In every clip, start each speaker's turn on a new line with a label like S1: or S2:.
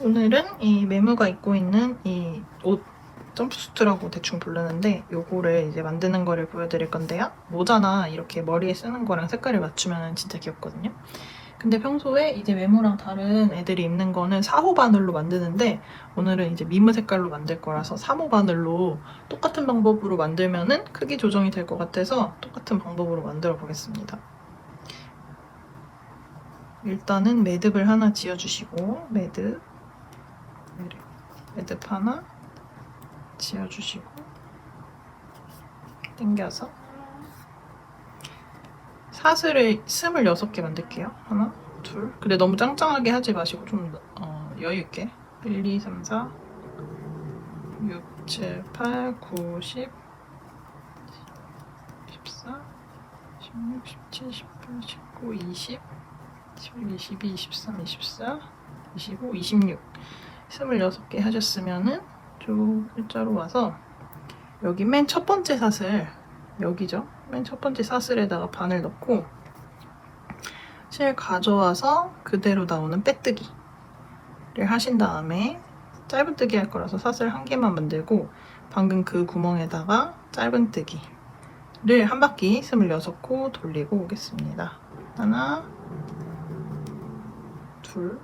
S1: 오늘은 이 메무가 입고 있는 이 옷 점프수트라고 대충 부르는데 요거를 이제 만드는 거를 보여드릴 건데요. 모자나 이렇게 머리에 쓰는 거랑 색깔을 맞추면 진짜 귀엽거든요. 근데 평소에 이제 메무랑 다른 애들이 입는 거는 4호 바늘로 만드는데 오늘은 이제 미무 색깔로 만들 거라서 3호 바늘로 똑같은 방법으로 만들면은 크기 조정이 될 것 같아서 똑같은 방법으로 만들어 보겠습니다. 일단은 매듭을 하나 지어주시고 매듭 매듭 하나 지어주시고 당겨서 사슬을 26개 만들게요. 하나, 둘. 근데 너무 짱짱하게 하지 마시고 좀 어, 여유 있게. 1, 2, 3, 4, 6, 7, 8, 9, 10, 14, 16, 17, 18, 19, 20, 21, 22, 23, 24, 25, 26. 26개 하셨으면은 쭉 일자로 와서 여기 맨 첫 번째 사슬 여기죠. 맨 첫 번째 사슬에다가 바늘 넣고 실 가져와서 그대로 나오는 빼뜨기를 하신 다음에 짧은뜨기 할 거라서 사슬 한 개만 만들고 방금 그 구멍에다가 짧은뜨기를 한 바퀴 26코 돌리고 오겠습니다. 하나 둘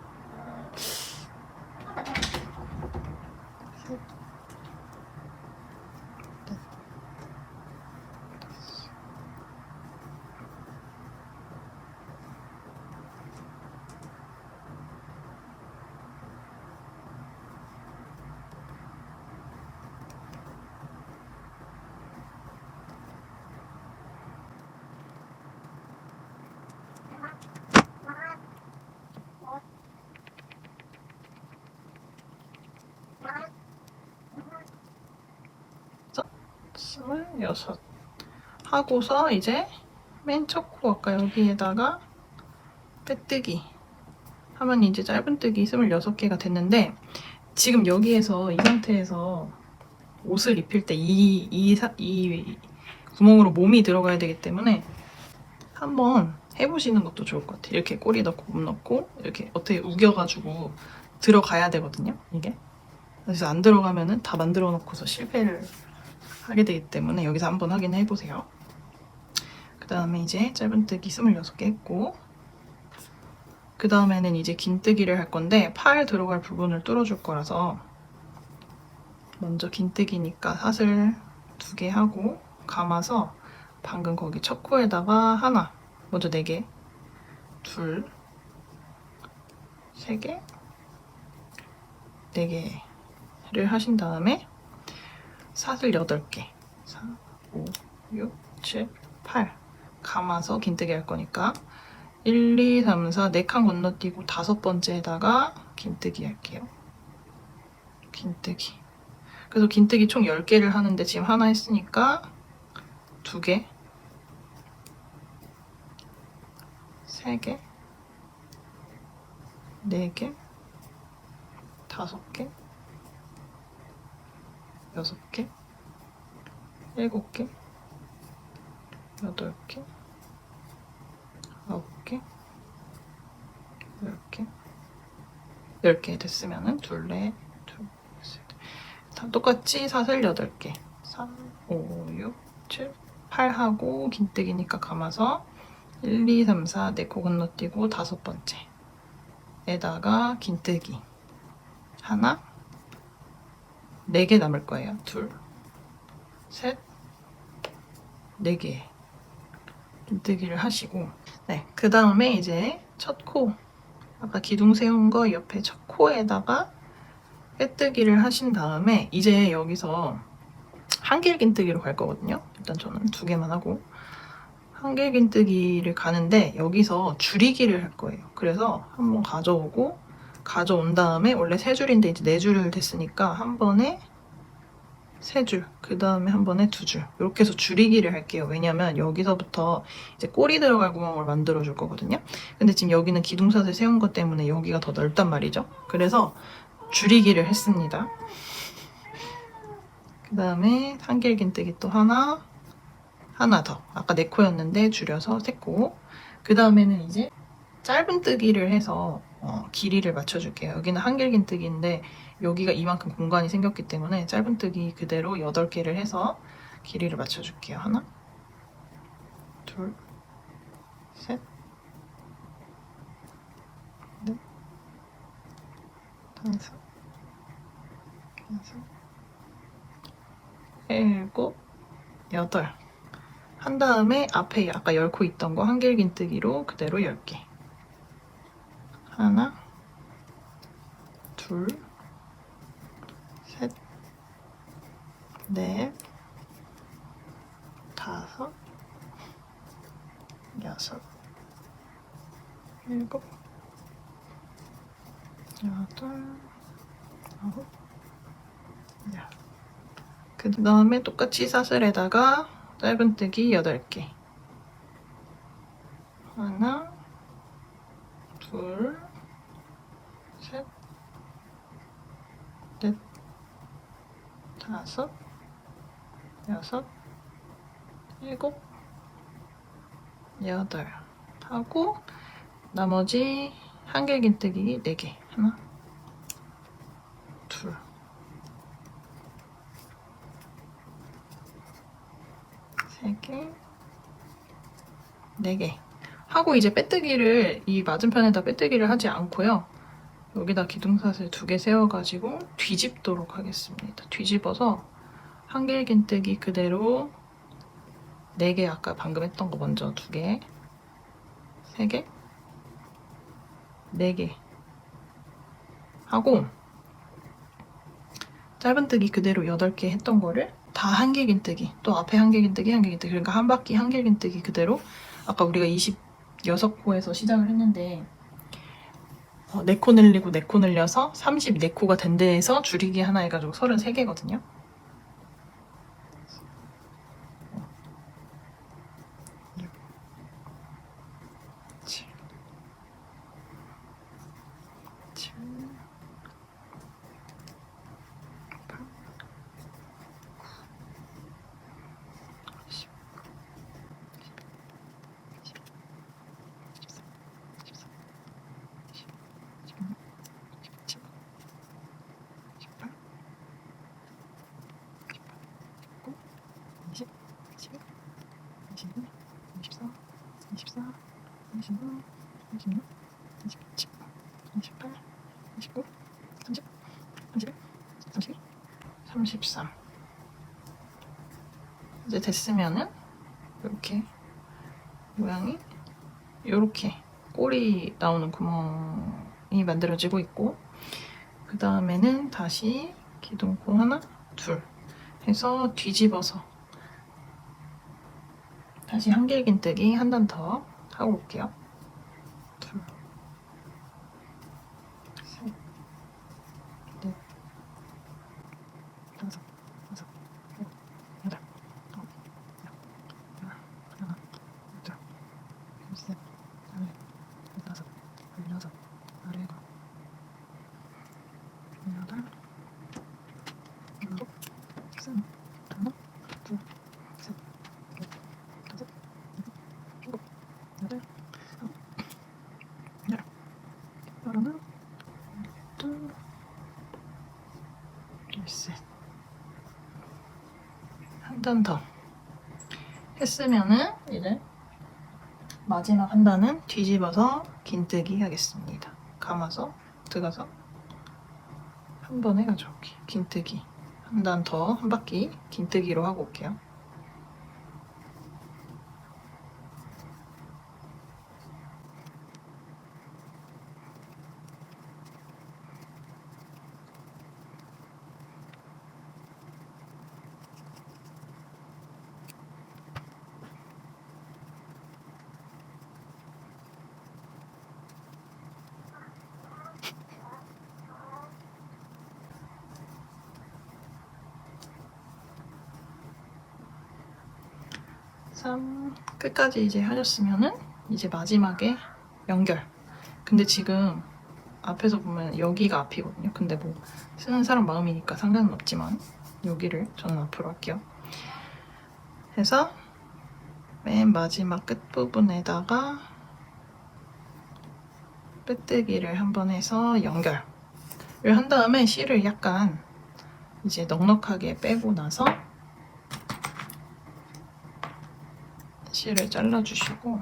S1: 26 하고서 이제 맨 첫 코 아까 여기에다가 빼뜨기 하면 이제 짧은뜨기 26개가 됐는데 지금 여기에서 이 상태에서 옷을 입힐 때 이 이, 이, 이 구멍으로 몸이 들어가야 되기 때문에 한번 해보시는 것도 좋을 것 같아요. 이렇게 꼬리 넣고 몸 넣고 이렇게 어떻게 우겨가지고 들어가야 되거든요. 이게 그래서 안 들어가면은 다 만들어 놓고서 실패를 하게 되기 때문에 여기서 한번 확인해 보세요. 그 다음에 이제 짧은뜨기 26개 했고 그 다음에는 이제 긴뜨기를 할 건데 팔 들어갈 부분을 뚫어줄 거라서 먼저 긴뜨기니까 사슬 두 개 하고 감아서 방금 거기 첫 코에다가 하나 먼저 네 개, 둘, 세 개, 네 개를 하신 다음에 사슬 8개. 4, 5, 6, 7, 8 감아서 긴뜨기 할 거니까. 1, 2, 3, 4 4칸 건너뛰고 다섯 번째에다가 긴뜨기 할게요. 긴뜨기. 그래서 긴뜨기 총 10개를 하는데 지금 하나 했으니까 2개. 3개. 4개. 5개 여섯 개, 일곱 개, 여덟 개, 아홉 개, 열 개, 열 개 됐으면은 둘레, 둘, 셋. 다 똑같이 사슬 여덟 개, 3, 5, 6, 7, 8 하고 긴뜨기니까 감아서 1, 2, 3, 4, 4코 건너뛰고 다섯 번째에다가 긴뜨기. 하나, 4개 남을 거예요. 둘, 셋, 4개. 긴뜨기를 하시고, 네. 그 다음에 이제 첫 코. 아까 기둥 세운 거 옆에 첫 코에다가 빼뜨기를 하신 다음에 이제 여기서 한길 긴뜨기로 갈 거거든요. 일단 저는 두 개만 하고. 한길 긴뜨기를 가는데 여기서 줄이기를 할 거예요. 그래서 한번 가져오고 가져온 다음에 원래 세 줄인데 이제 네줄 됐으니까 한 번에 세 줄, 그 다음에 한 번에 두 줄. 이렇게 해서 줄이기를 할게요. 왜냐면 여기서부터 이제 꼬리 들어갈 구멍을 만들어 줄 거거든요. 근데 지금 여기는 기둥사슬 세운 것 때문에 여기가 더 넓단 말이죠. 그래서 줄이기를 했습니다. 그 다음에 한길긴뜨기 또 하나, 하나 더. 아까 네 코였는데 줄여서 세 코. 그 다음에는 이제 짧은 뜨기를 해서 어, 길이를 맞춰줄게요. 여기는 한길긴뜨기인데 여기가 이만큼 공간이 생겼기 때문에 짧은뜨기 그대로 8개를 해서 길이를 맞춰줄게요. 하나, 둘, 셋, 넷, 다섯, 여섯, 일곱, 여덟. 한 다음에 앞에 아까 열코 있던 거 한길긴뜨기로 그대로 10개. 하나, 둘, 셋, 넷, 다섯, 여섯, 일곱, 여덟, 아홉, 열. 그 다음에 똑같이 사슬에다가 짧은뜨기 8개. 하나, 둘, 셋, 넷, 다섯, 여섯, 일곱, 여덟 하고 나머지 한길긴뜨기 4개. 하나, 둘, 세 개, 네 개. 하고 이제 빼뜨기를 이 맞은편에다 빼뜨기를 하지 않고요. 여기다 기둥사슬 두 개 세워가지고 뒤집도록 하겠습니다. 뒤집어서 한길긴뜨기 그대로 네개 아까 방금 했던 거 먼저 두 개, 세 개, 네개 하고 짧은뜨기 그대로 여덟 개 했던 거를 다 한길긴뜨기 또 앞에 한길긴뜨기 한길긴뜨기 그러니까 한 바퀴 한길긴뜨기 그대로 아까 우리가 26코에서 시작을 했는데 어, 4코 늘리고 4코 늘려서 34코가 된 데에서 줄이기 하나 해가지고 33개거든요. 26, 24, 24, 25, 26, 27, 28, 29, 30, 31, 32, 33 이제 됐으면은 이렇게 모양이 이렇게 꼬리 나오는 구멍이 만들어지고 있고 그 다음에는 다시 기둥코 하나 둘 해서 뒤집어서 다시 한길긴뜨기 한 단 더 하고 올게요. 둘, 셋, 넷, 다섯, 여섯, 일곱, 여덟, 아홉, 열, 열, 하나, 둘, 셋, 넷, 다섯, 여섯, 일곱, 여덟, 일곱, 여섯, 하나, 둘, 셋, 넷, 다섯, 여섯, 일곱, 여덟, 아홉, 열. 하나, 둘, 셋. 한단 더. 했으면은 이제 마지막 한 단은 뒤집어서 긴뜨기 하겠습니다. 감아서 들어가서 한번 해가지고 긴뜨기 한 단 더 한 바퀴 긴뜨기로 하고 올게요. 삼 끝까지 이제 하셨으면은 이제 마지막에 연결. 근데 지금 앞에서 보면 여기가 앞이거든요. 근데 뭐 쓰는 사람 마음이니까 상관은 없지만 여기를 저는 앞으로 할게요. 해서 맨 마지막 끝 부분에다가 빼뜨기를 한번 해서 연결을 한 다음에 실을 약간 이제 넉넉하게 빼고 나서 실을 잘라주시고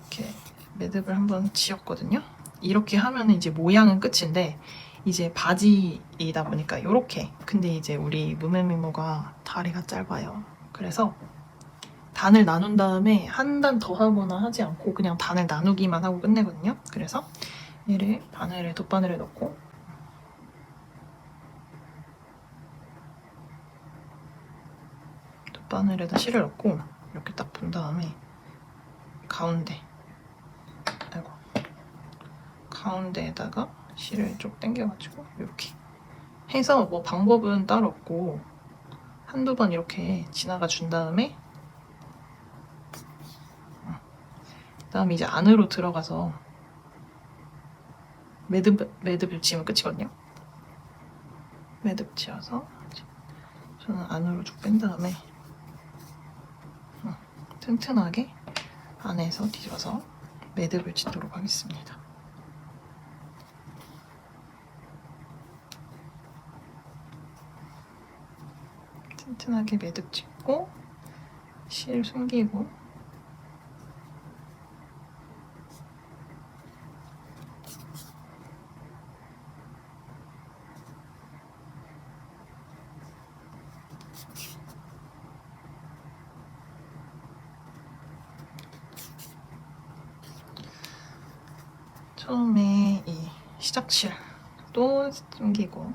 S1: 이렇게 매듭을 한번 지었거든요. 이렇게 하면 이제 모양은 끝인데 이제 바지이다 보니까 이렇게 근데 이제 우리 무매미모가 다리가 짧아요. 그래서 단을 나눈 다음에 한 단 더 하거나 하지 않고 그냥 단을 나누기만 하고 끝내거든요. 그래서 얘를 바늘에 돗바늘에 넣고 돗바늘에다 실을 넣고 이렇게 딱 본 다음에 가운데 아이고 가운데에다가 실을 쭉 당겨가지고 이렇게 해서 뭐 방법은 따로 없고 한두 번 이렇게 지나가 준 다음에 그다음에 이제 안으로 들어가서 매듭 매듭을 지으면 끝이거든요. 매듭 지어서 저는 안으로 쭉 뺀 다음에 음, 튼튼하게 안에서 뒤집어서 매듭을 짓도록 하겠습니다. 튼튼하게 매듭 짓고 실 숨기고 처음에 이 시작실 또 숨기고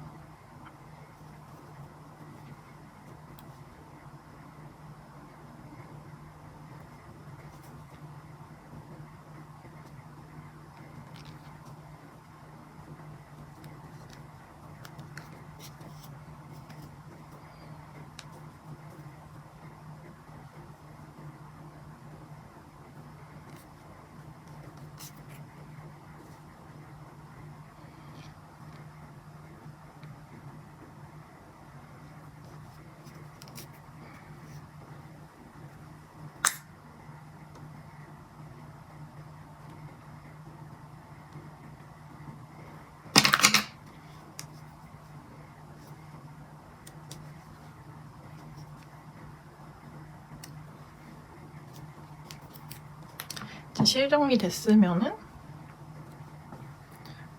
S1: 이제 실 정리 됐으면은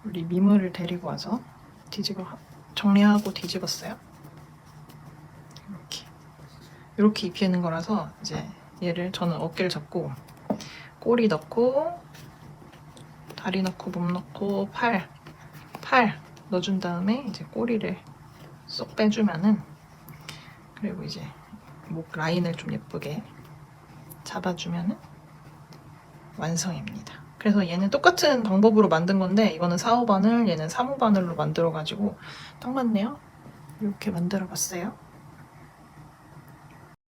S1: 우리 미물을 데리고 와서 뒤집어 정리하고 뒤집었어요. 이렇게 이렇게 입히는 거라서 이제 얘를 저는 어깨를 잡고 꼬리 넣고 다리 넣고 몸 넣고 팔 팔 넣어준 다음에 이제 꼬리를 쏙 빼주면은 그리고 이제 목 라인을 좀 예쁘게 잡아주면은 완성입니다. 그래서 얘는 똑같은 방법으로 만든 건데 이거는 4호 바늘, 얘는 3호 바늘로 만들어가지고 딱 맞네요. 이렇게 만들어봤어요.